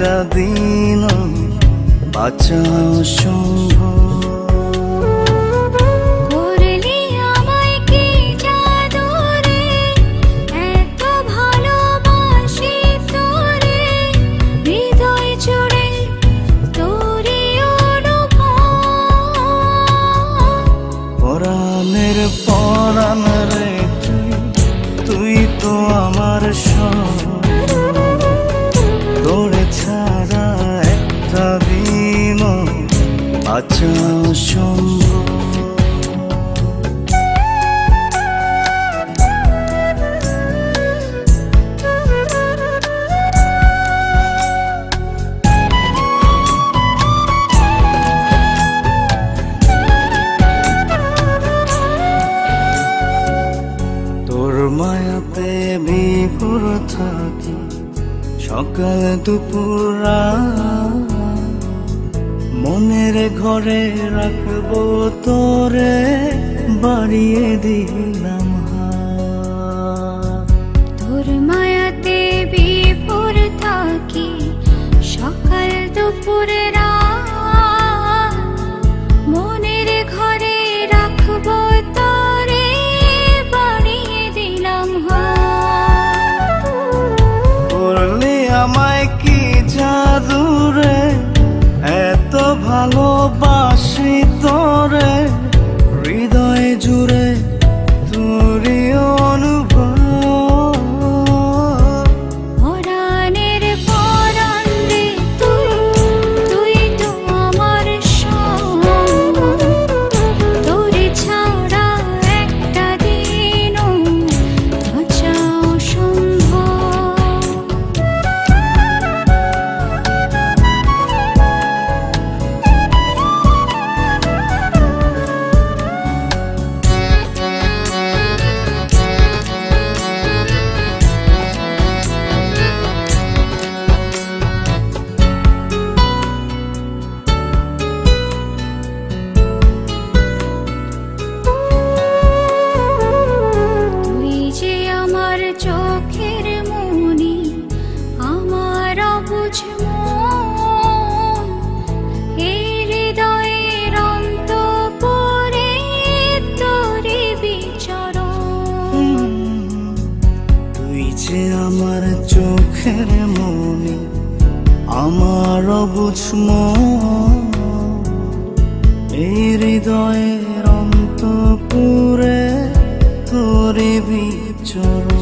একটা দিন বাঁচাও সম্ভব। পরাণের পরাণ রে তুই তুই তো আমার সব। বাঁচাও সম্ভব মায়াতে থাকি সকাল দুপুর। মনের ঘরে রাখব তোরে বাড়িয়ে দিলাম। তোর মায়াতে বিপুর থাকি সকাল দুপুরে তোরে মনি আমার অবুঝ। এই হৃদয়ের অন্তপুরে তোরে বিচরণ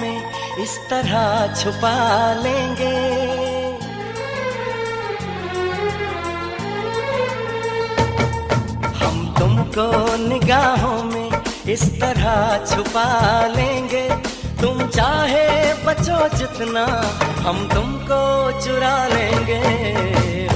में इस तरह छुपा लेंगे। हम तुमको निगाहों में इस तरह छुपा लेंगे। तुम चाहे बचो जितना, हम तुमको चुरा लेंगे।